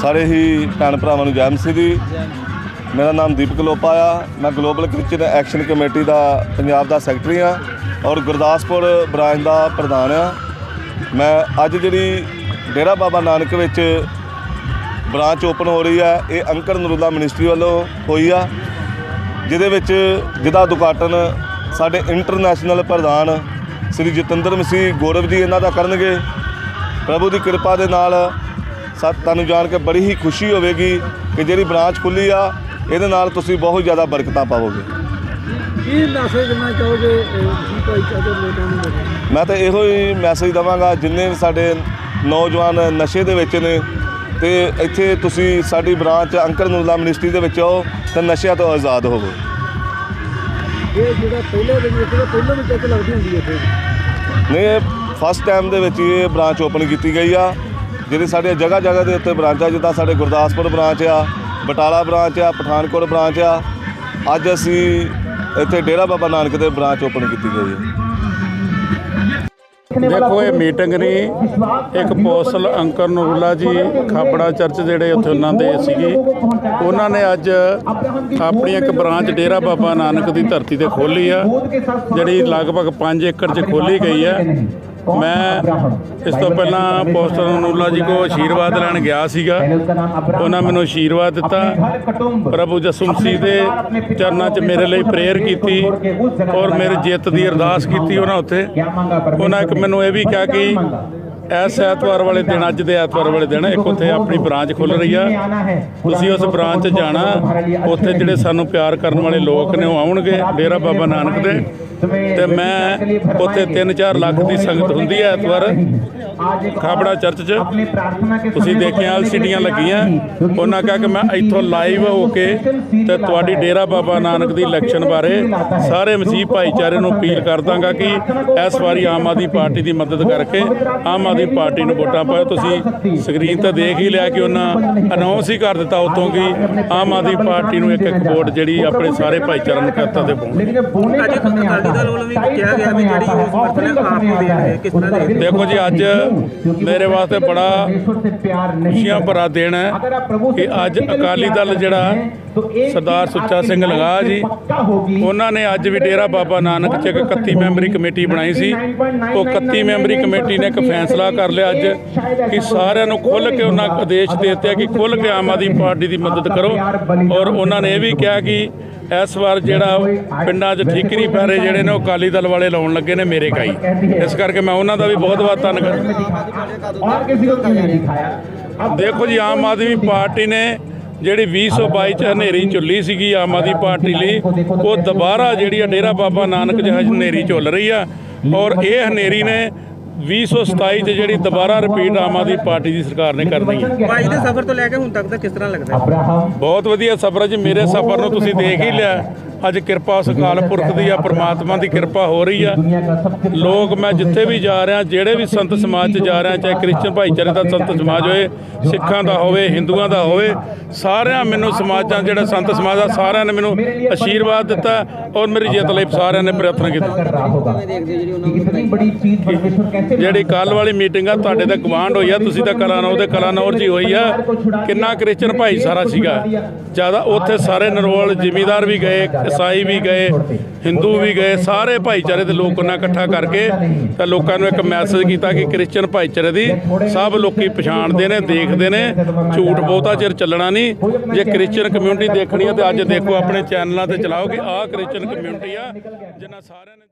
ਸਾਰੇ ਹੀ ਭੈਣ ਭਰਾਵਾਂ ਨੂੰ ਜੈਮ ਮਸੀਹ ਦੀ ਮੇਰਾ ਨਾਮ ਦੀਪਕ ਲੋਪਾ ਆ। ਮੈਂ ਗਲੋਬਲ ਕ੍ਰਿਸਚੀਅਨ ਐਕਸ਼ਨ ਕਮੇਟੀ ਦਾ ਪੰਜਾਬ ਦਾ ਸੈਕਟਰੀ ਆ ਔਰ ਗੁਰਦਾਸਪੁਰ ਬ੍ਰਾਂਚ ਦਾ ਪ੍ਰਧਾਨ ਆ। ਮੈਂ ਅੱਜ ਜਿਹੜੀ ਡੇਰਾ ਬਾਬਾ ਨਾਨਕ ਵਿੱਚ ਬ੍ਰਾਂਚ ਓਪਨ ਹੋ ਰਹੀ ਹੈ ਇਹ ਅੰਕਰ ਨਰੂਲਾ ਮਿਨਿਸਟਰੀ ਵੱਲੋਂ ਹੋਈ ਆ, ਜਿਹਦੇ ਵਿੱਚ ਜਿਹਦਾ ਉਦਘਾਟਨ ਸਾਡੇ ਇੰਟਰਨੈਸ਼ਨਲ ਪ੍ਰਧਾਨ ਸ੍ਰੀ ਜਤਿੰਦਰ ਮਸੀਹ ਗੌਰਵ ਜੀ ਇਹਨਾਂ ਦਾ ਕਰਨਗੇ। ਪ੍ਰਭੂ ਦੀ ਕਿਰਪਾ ਦੇ ਨਾਲ ਸਾ ਤੁਹਾਨੂੰ ਜਾਣ ਕੇ ਬੜੀ ਹੀ ਖੁਸ਼ੀ ਹੋਵੇਗੀ ਕਿ ਜਿਹੜੀ ਬ੍ਰਾਂਚ ਖੁੱਲੀ ਆ ਇਹਦੇ ਨਾਲ ਤੁਸੀਂ ਬਹੁਤ ਜ਼ਿਆਦਾ ਬਰਕਤਾਂ ਪਾਵੋਗੇ। ਕੀ ਮੈਸੇਜ ਦੇਣਾ ਚਾਹੋਗੇ ਜੀ ਭਾਈਚਾਰੇ ਲੋਕਾਂ ਨੂੰ ਮੈਂ ਤਾਂ ਇਹੋ ਹੀ ਮੈਸੇਜ ਦਵਾਂਗਾ ਜਿੰਨੇ ਵੀ ਸਾਡੇ ਨੌਜਵਾਨ ਨਸ਼ੇ ਦੇ ਵਿੱਚ ਨੇ ਤੇ ਇੱਥੇ ਤੁਸੀਂ ਸਾਡੀ ਬ੍ਰਾਂਚ ਅੰਕਰ ਨੂਰਲਾ ਮਿਨਿਸਟਰੀ ਦੇ ਵਿੱਚ ਆਓ ਤੇ ਨਸ਼ਿਆਂ ਤੋਂ ਆਜ਼ਾਦ ਹੋਵੋ। ਇਹ ਜਿਹੜਾ ਪਹਿਲੇ ਦਿਨ ਤਾਂ ਪਹਿਲਾਂ ਵੀ ਚੈੱਕ ਲੱਗਦੀ ਹੁੰਦੀ ਹੈ ਇੱਥੇ। ਨਹੀਂ ਫਸਟ ਟਾਈਮ ਦੇ ਵਿੱਚ ਇਹ ਬ੍ਰਾਂਚ ਓਪਨ ਕੀਤੀ ਗਈ ਆ। ਜਿਹੜੀ ਸਾਡੇ ਜਗ੍ਹਾ ਜਗ੍ਹਾ ਦੇ ਉੱਤੇ ਬ੍ਰਾਂਚਾਂ ਜਿੱਦਾਂ ਸਾਡੇ ਗੁਰਦਾਸਪੁਰ ਬ੍ਰਾਂਚ ਆ, ਬਟਾਲਾ ਬ੍ਰਾਂਚ ਆ, ਪਠਾਨਕੋਟ ਬ੍ਰਾਂਚ ਆ, ਅੱਜ ਅਸੀਂ ਇੱਥੇ ਡੇਰਾ ਬਾਬਾ ਨਾਨਕ ਦੇ ਬ੍ਰਾਂਚ ਓਪਨ ਕੀਤੀ ਗਈ ਹੈ। ਦੇਖੋ, ਇਹ ਮੀਟਿੰਗ ਨਹੀਂ ਇੱਕ ਪੋਸਲ ਅੰਕਰ ਨੂਰੁੱਲਾ ਜੀ, ਖਾਬੜਾ ਚਰਚ ਜਿਹੜੇ ਉੱਥੇ ਉਹਨਾਂ ਦੇ ਸੀਗੇ, ਉਹਨਾਂ ਨੇ ਅੱਜ ਆਪਣੀ ਇੱਕ ਬ੍ਰਾਂਚ ਡੇਰਾ ਬਾਬਾ ਨਾਨਕ ਦੀ ਧਰਤੀ ਤੇ ਖੋਲੀ ਆ, ਜਿਹੜੀ ਲਗਭਗ 5 ਏਕੜ 'ਚ ਖੋਲੀ ਗਈ ਹੈ ਮੈਂ ਇਸ ਤੋਂ ਪਹਿਲਾਂ ਪੋਸਟਰ ਨੂਰੁੱਲਾ ਜੀ ਕੋ ਆਸ਼ੀਰਵਾਦ ਲੈਣ ਗਿਆ ਸੀਗਾ। ਉਹਨਾਂ ਮੈਨੂੰ ਆਸ਼ੀਰਵਾਦ ਦਿੱਤਾ। ਪ੍ਰਭੂ ਯਿਸੂ ਮਸੀਹ ਦੇ ਚਰਨਾਂ 'ਚ ਮੇਰੇ ਲਈ ਪ੍ਰੇਅਰ ਕੀਤੀ ਔਰ ਮੇਰੇ ਜਿੱਤ ਦੀ ਅਰਦਾਸ ਕੀਤੀ ਉਹਨਾਂ ਉੱਥੇ। ਉਹਨਾਂ ਇੱਕ ਮੈਨੂੰ ਇਹ ਵੀ ਕਿਹਾ ਕਿ ਇਸ ਐਤਵਾਰ ਵਾਲੇ ਦਿਨ, ਅੱਜ ਦੇ ਐਤਵਾਰ ਵਾਲੇ ਦਿਨ, ਇੱਕ ਉੱਥੇ ਆਪਣੀ ਬ੍ਰਾਂਚ ਖੁੱਲ ਰਹੀ ਆ। ਤੁਸੀਂ ਉਸ ਬ੍ਰਾਂਚ 'ਚ ਜਾਣਾ, ਉੱਥੇ ਜਿਹੜੇ ਸਾਨੂੰ ਪਿਆਰ ਕਰਨ ਵਾਲੇ ਲੋਕ ਨੇ, ਉਹ ਆਉਣਗੇ, ਡੇਰਾ ਬਾਬਾ ਨਾਨਕ ਦੇ। ਤੇ ਮੈਂ ਉੱਥੇ 3-4 ਲੱਖ ਦੀ ਸੰਗਤ ਹੁੰਦੀ ਹੈ ਐਤਵਾਰ, ਖਾਬੜਾ ਚਰਚ 'ਚ। ਤੁਸੀਂ ਦੇਖਿਆ ਐਲਸੀਡੀਆਂ ਲੱਗੀਆਂ। ਉਹਨਾਂ ਕਿਹਾ ਕਿ ਮੈਂ ਇੱਥੋਂ ਲਾਈਵ ਹੋ ਕੇ ਤੇ ਤੁਹਾਡੀ ਡੇਰਾ ਬਾਬਾ ਨਾਨਕ ਦੀ ਇਲੈਕਸ਼ਨ ਬਾਰੇ ਸਾਰੇ ਮਸੀਹ ਭਾਈਚਾਰੇ ਨੂੰ ਅਪੀਲ ਕਰ ਦਾਂਗਾ ਕਿ ਇਸ ਵਾਰੀ ਆਮ ਆਦਮੀ ਪਾਰਟੀ ਦੀ ਮਦਦ ਕਰਕੇ, ਆਮ ਆਦਮੀ ਪਾਰਟੀ ਨੂੰ ਵੋਟਾਂ ਪਾਓ ਤੁਸੀਂ ਸਕਰੀਨ ਤੇ ਦੇਖ ਹੀ ਲਿਆ ਕਿ ਉਹਨਾਂ ਅਨਾਉਂਸ ਹੀ ਕਰ ਦਿੱਤਾ ਉਤੋਂ ਕਿ ਆਮ ਆਦਮੀ ਪਾਰਟੀ ਨੂੰ ਇੱਕ ਇੱਕ ਵੋਟ ਜਿਹੜੀ ਆਪਣੇ ਸਾਰੇ ਭਾਈਚਾਰਿਆਂ ਨੂੰ ਖਾਤਾ ਤੇ ਪਾਉਣੀ ਅੱਜ ਅਕਾਲੀ ਦਲ ਵੱਲੋਂ ਵੀ ਕਿਹਾ ਗਿਆ ਵੀ ਜਿਹੜੀ ਉਹ ਸਮਰਥਨ ਆਪ ਨੂੰ ਦੇ ਰਹੇ ਕਿਸ ਤਰ੍ਹਾਂ ਦੇ ਦੇਖੋ ਜੀ ਅੱਜ ਮੇਰੇ ਵਾਸਤੇ ਬੜਾ ਖੁਸ਼ੀਆਂ ਭਰਾ ਦਿਨ ਹੈ ਕਿ ਅੱਜ ਅਕਾਲੀ ਦਲ ਜਿਹੜਾ ਸਰਦਾਰ ਸੁੱਚਾ ਸਿੰਘ ਲਗਾ ਜੀ ਉਹਨਾਂ ਨੇ ਅੱਜ ਵੀ ਡੇਰਾ ਬਾਬਾ ਨਾਨਕ ਚ ਇੱਕ 31 ਮੈਂਬਰੀ ਕਮੇਟੀ ਬਣਾਈ ਸੀ। ਉਹ 31 ਮੈਂਬਰੀ ਕਮੇਟੀ ਨੇ ਇੱਕ ਫੈਸਲਾ ਫੈਸਲਾ ਕਰ ਲਿਆ ਅੱਜ, ਕਿ ਸਾਰਿਆਂ ਨੂੰ ਖੁੱਲ ਕੇ ਉਹਨਾਂ ਆਦੇਸ਼ ਦੇ ਦਿੱਤੇ ਕਿ ਖੁੱਲ ਕੇ ਆਮ ਆਦਮੀ ਪਾਰਟੀ ਦੀ ਮਦਦ ਕਰੋ। ਔਰ ਉਹਨਾਂ ਨੇ ਇਹ ਵੀ ਕਿਹਾ ਕਿ ਇਸ ਵਾਰ ਜਿਹੜਾ ਪਿੰਡਾਂ 'ਚ ਠੀਕ ਠੀਕਰੀ ਪੈਰੇ ਜਿਹੜੇ ਨੇ ਉਹ ਕਾਲੀ ਦਲ ਵਾਲੇ ਲਾਉਣ ਲੱਗੇ ਨੇ ਮੇਰੇ ਕਾਈ। ਇਸ ਕਰਕੇ ਮੈਂ ਉਹਨਾਂ ਦਾ ਵੀ ਬਹੁਤ ਬਹੁਤ ਧੰਨਵਾਦ। ਔਰ ਦੇਖੋ ਜੀ, ਆਮ ਆਦਮੀ ਪਾਰਟੀ ਨੇ ਜਿਹੜੀ 2022 ਚ ਹਨੇਰੀ ਝੁੱਲੀ ਸੀਗੀ ਆਮ ਆਦਮੀ ਪਾਰਟੀ ਲਈ, ਉਹ ਦੁਬਾਰਾ ਜਿਹੜੀ ਆ ਡੇਰਾ ਬਾਬਾ ਨਾਨਕ ਜਹਾਜ਼ ਹਨੇਰੀ ਝੁੱਲ ਰਹੀ ਆ। ਔਰ ਇਹ ਹਨੇਰੀ ਨੇ 2027 ਚ ਜਿਹੜੀ ਦੁਬਾਰਾ ਰਿਪੀਟ ਆਮ ਆਦਮੀ ਪਾਰਟੀ ਦੀ ਸਰਕਾਰ ਨੇ ਕਰਨੀ ਹੈ। ਭਾਈ ਦੇ ਸਫ਼ਰ ਤੋਂ ਲੈ ਕੇ ਹੁਣ ਤੱਕ ਦਾ ਕਿਸ ਤਰ੍ਹਾਂ ਲੱਗਦਾ ਬਹੁਤ ਵਧੀਆ ਸਫ਼ਰ ਜੀ ਮੇਰੇ ਸਫ਼ਰ ਨੂੰ ਤੁਸੀਂ ਦੇਖ ਹੀ ਲਿਆ। ਅੱਜ ਕਿਰਪਾ ਉਸ ਪੁਰਖ ਦੀ ਆ, ਪਰਮਾਤਮਾ ਦੀ ਕਿਰਪਾ ਹੋ ਰਹੀ ਆ। ਲੋਕ ਮੈਂ ਜਿੱਥੇ ਵੀ ਜਾ ਰਿਹਾ, ਜਿਹੜੇ ਵੀ ਸੰਤ ਸਮਾਜ 'ਚ ਜਾ ਰਿਹਾ, ਚਾਹੇ ਕ੍ਰਿਸਚਨ ਭਾਈਚਾਰੇ ਦਾ ਸੰਤ ਸਮਾਜ ਹੋਵੇ ਸਿੱਖਾਂ ਦਾ ਹੋਵੇ, ਹਿੰਦੂਆਂ ਦਾ ਹੋਵੇ, ਸਾਰਿਆਂ ਮੈਨੂੰ ਸਮਾਜਾਂ, ਜਿਹੜਾ ਸੰਤ ਸਮਾਜ ਆ, ਸਾਰਿਆਂ ਨੇ ਮੈਨੂੰ ਅਸ਼ੀਰਵਾਦ ਦਿੱਤਾ ਔਰ ਮੇਰੀ ਜਿੱਤ ਲਈ ਸਾਰਿਆਂ ਨੇ ਪ੍ਰਾਰਥਨਾ ਕੀਤਾ। ਜਿਹੜੀ ਕੱਲ ਵਾਲੀ ਮੀਟਿੰਗ ਆ, ਤੁਹਾਡੇ ਦਾ ਕਮਾਂਡ ਹੋਈ ਆ, ਤੁਸੀਂ ਤਾਂ ਕਲਾਨੌਰ ਦੇ ਕਲਾਨੌਰ ਜੀ ਹੋਈ ਆ। ਕਿੰਨਾ ਕ੍ਰਿਸਚਨ ਭਾਈ ਸਾਰਾ ਸੀਗਾ। ਜ਼ਿਆਦਾ ਉੱਥੇ ਸਾਰੇ ਨਰੋਲ ਜ਼ਿਮੀਦਾਰ ਵੀ ਗਏ ਈਸਾਈ ਵੀ ਗਏ, ਹਿੰਦੂ ਵੀ ਗਏ, ਸਾਰੇ ਭਾਈਚਾਰੇ ਦੇ ਲੋਕ ਉਹਨਾਂ ਇਕੱਠਾ ਕਰਕੇ ਤਾਂ ਲੋਕਾਂ ਨੂੰ ਇੱਕ ਮੈਸੇਜ ਕੀਤਾ ਕਿ ਕ੍ਰਿਸਚਨ ਭਾਈਚਾਰੇ ਦੀ ਸਭ ਲੋਕੀ ਪਛਾਣਦੇ ਨੇ, ਦੇਖਦੇ ਨੇ, ਝੂਠ ਬਹੁਤਾ ਚਿਰ ਚੱਲਣਾ ਨਹੀਂ। ਜੇ ਕ੍ਰਿਸਚਨ ਕਮਿਊਨਿਟੀ ਦੇਖਣੀ ਹੈ ਤੇ ਅੱਜ ਦੇਖੋ ਆਪਣੇ ਚੈਨਲਾਂ ਤੇ ਚਲਾਓ ਕਿ ਆਹ ਕ੍ਰਿਸਚਨ ਕਮਿਊਨਿਟੀ ਆ, ਜਿਨ੍ਹਾਂ ਸਾਰਿਆਂ ਨੇ